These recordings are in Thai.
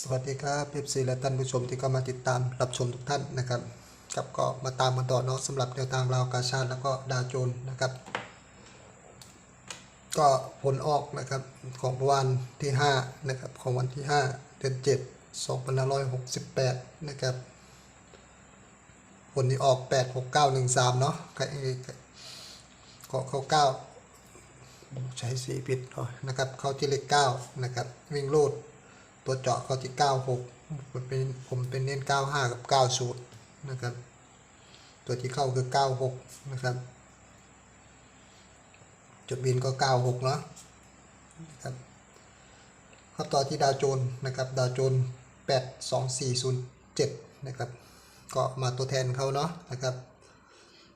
สวัสดีครับเอฟซีและท่านผู้ชมที่เข้ามาติดตามรับชมทุกท่านนะครับครับก็มาตามกันต่อเนาะสำหรับแนวทางราวกาชาติแล้วก็ดาวโจนนะครับ ก็ผลออกนะครับของวันที่5นะครับของวันที่ 5 เดือน7 2568 นะครับผลที่ออก 86913 เนาะใครก็เข้าเก้าใช้สีผิดหน่อยนะครับ เข้าที่เลข9นะครับ วิ่งโลด ตัวเจาะเขาที่ 96ผมเป็นผมเป็นเน้น 95 กับ 90 นะครับ ตัวที่เข้าคือ 96 นะครับจุดบินก็ 96 เนาะนะครับข้าต่อที่ดาวโจนนะครับ ดาวโจนส์82407 นะครับ ก็มาตัวแทนเขาเนาะนะครับ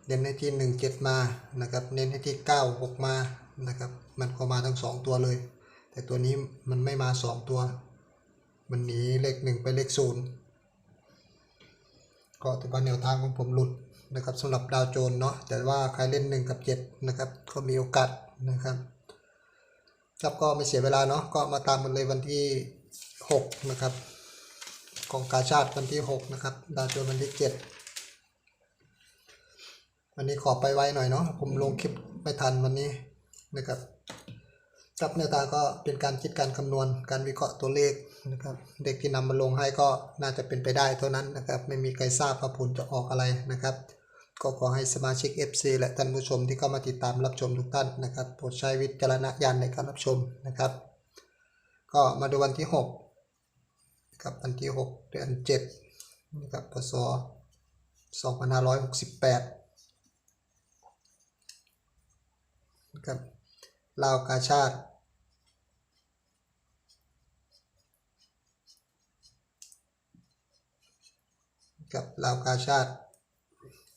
เน้นให้ที่ 17 มานะครับ เน้นให้ที่ 96 มานะครับ มันก็มาทั้ง 2 ตัวเลย แต่ตัวนี้มันไม่มา 2 ตัว มันหนีเลขหนึ่งไปเลขศูนย์ก็ถือว่าแนวทางของผมหลุดนะครับสำหรับดาวโจนเนาะแต่ว่าใครเล่น 1 กับ 7 นะครับ ก็มีโอกาสนะครับครับก็ไม่เสียเวลาเนาะก็มาตามกันเลยวันที่ 6 นะครับ ของกาชาติวันที่ 6 นะครับ ดาวโจนวันที่ 7 วันนี้ขอไปไวหน่อยเนาะผมลงคลิปไม่ทันวันนี้นะครับ ครับแนวทาก็เป็นการคิดการคำนวณการวิเคราะห์ตัวเลขนะครับ เด็กที่นำมาลงให้ก็น่าจะเป็นไปได้เท่านั้นนะครับ ไม่มีใครทราบว่าผลจะออกอะไรนะครับ ก็ขอให้สมาชิก FC และท่านผู้ชมที่เข้ามาติดตามรับชมทุกท่านนะครับโปรดใช้วิจารณญาณในการรับชมนะครับ ก็มาดูวันที่6นะครับวันที่ 6 เดือน7นะครับพศ2568นะครับ ลาวกาชาติ กับลาวกาชาติ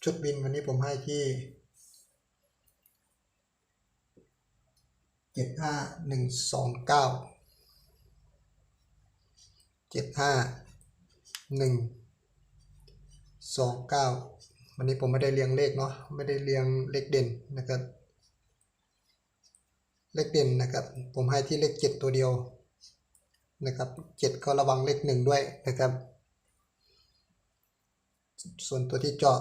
ชุดบินวันนี้ผมให้ที่เจ็ดห้าหนึ่งสองเก้าเจ็ดห้าหนึ่งสองเก้าวันนี้ผมไม่ได้เรียงเลขเนาะไม่ได้เรียงเลขเด่นนะครับ เลขเด่นนะครับ ผมให้ที่เลขเจ็ดตัวเดียวนะครับเจ็ดก็ระวังเลขหนึ่งด้วยนะครับ ส่วนตัวที่เจาะ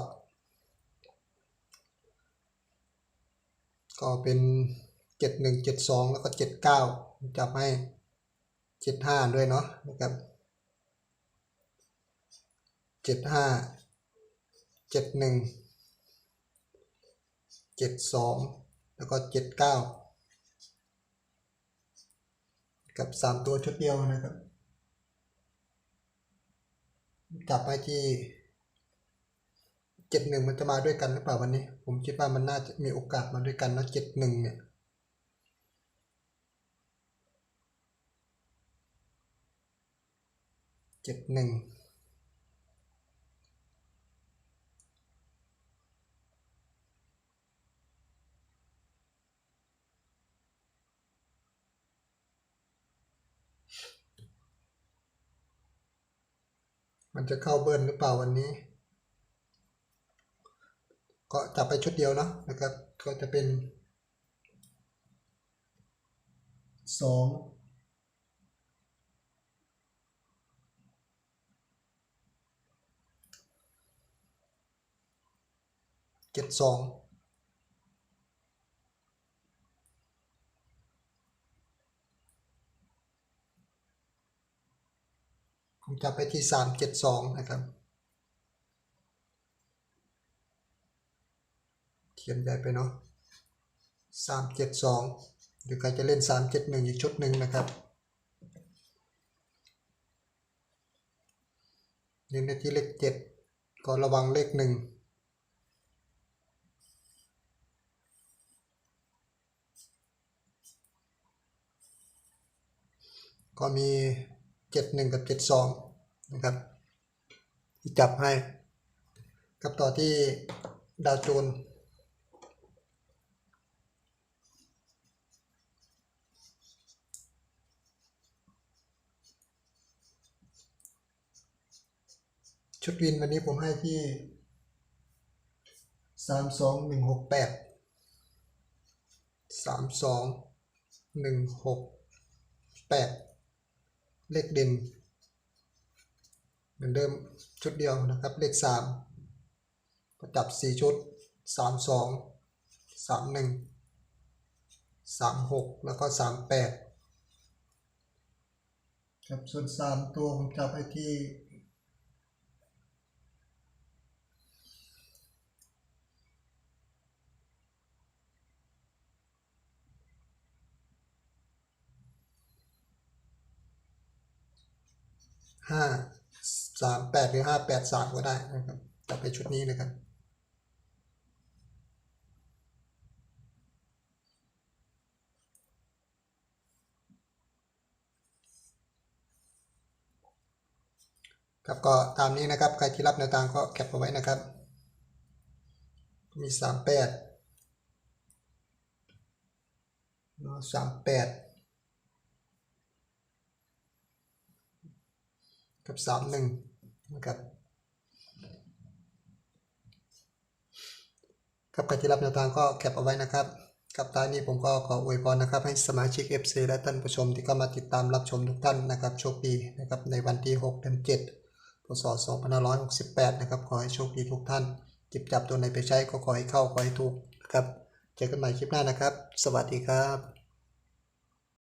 ก็เป็นเจ็ดหนึ่งเจ็ดสองแล้วก็เจ็ดเก้าจับให้เจ็ดห้าด้วยเนาะนะครับเจ็ดห้าเจ็ดหนึ่งเจ็ดสองแล้วก็เจ็ดเก้า กับสามตัวชุดเดียวนะครับ จับไปที่เจ็ดหนึ่งมันจะมาด้วยกันหรือเปล่าวันนี้ ผมคิดว่ามันน่าจะมีโอกาสมาด้วยกันนะเจ็ดหนึ่งเนี่ยเจ็ดหนึ่ง มันจะเข้าเบิร์นหรือเปล่าวันนี้ ก็จับไปชุดเดียวเนาะนะครับ ก็จะเป็นสองเจ็ดสอง จับไปที่สามเจ็ดสองนะครับ เขียนใหญ่ไปเนาะสามเจ็ดสองหรือใครจะเล่นสามเจ็ดหนึ่งอีกชุดหนึ่งนะครับเน้นในที่เลขเจ็ดก็ระวังเลขหนึ่งก็มีเจ็ดหนึ่งกับเจ็ดสอง นะครับ จับให้กับต่อที่ดาวโจนชุดวินวันนี้ผมให้ที่สามสองหนึ่งหกแปดสามสองหนึ่งหกแปดเลขเด่น เหมือนเดิมชุดเดียวนะครับ เลขสามก็จับสี่ชุดสามสองสามหนึ่งสามหกแล้วก็สามแปดครับส่วนสามตัวผมจับไอ้ที่ห้า สามแปดหรือห้าแปดสามก็ได้นะครับจับไปชุดนี้นะครับครับก็ตามนี้นะครับใครที่รับแนวทางก็แคปเอาไว้นะครับ มีสามแปดสามแปดกับสามหนึ่ง นะครับครับใครที่รับแนวทางก็แคปเอาไว้นะครับ กับท้ายนี้ผมก็ขออวยพรนะครับ ให้สมาชิก FC และท่านผู้ชมที่เข้ามาติดตามรับชมทุกท่านนะครับโชคดีนะครับในวันที่ 6 เดือน7พศ2568 นะครับ ขอให้โชคดีทุกท่าน จิบจับตัวไหนไปใช้ก็ขอให้เข้าขอให้ถูกนะครับ เจอกันใหม่คลิปหน้านะครับ สวัสดีครับ